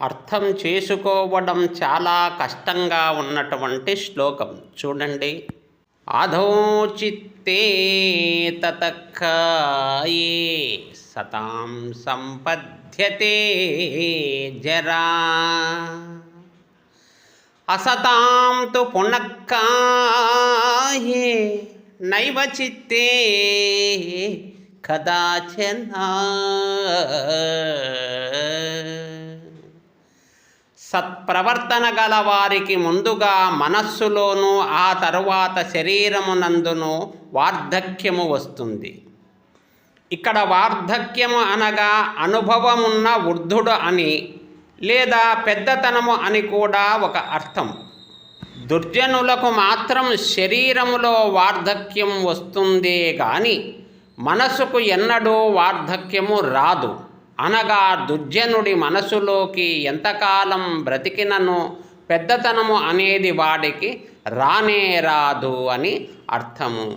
అర్థం చేసుకోవడం చాలా కష్టంగా ఉన్నటువంటి శ్లోకం. చూడండి. అధోచిత్తే తతఖాయే సతాం సంపద్యతే జరా. అసతాం తు పునఃకాయే నైవ చిత్తే కదాచనా సత్ప్రవర్తన గల వారికి ముందుగా మనస్సులోనూ ఆ తరువాత శరీరమునందును వార్ధక్యము వస్తుంది. ఇక్కడ వార్ధక్యము అనగా అనుభవమున్న వృద్ధుడు అని లేదా పెద్దతనము అని కూడా ఒక అర్థం. దుర్జనులకు మాత్రం శరీరములో వార్ధక్యం వస్తుందే కానీ మనసుకు ఎన్నడూ వార్ధక్యము రాదు. అనగా దుర్జనుడి మనసులోకి ఎంతకాలం బ్రతికినను పెద్దతనము అనేది వాడికి రానే రాదు అని అర్థము.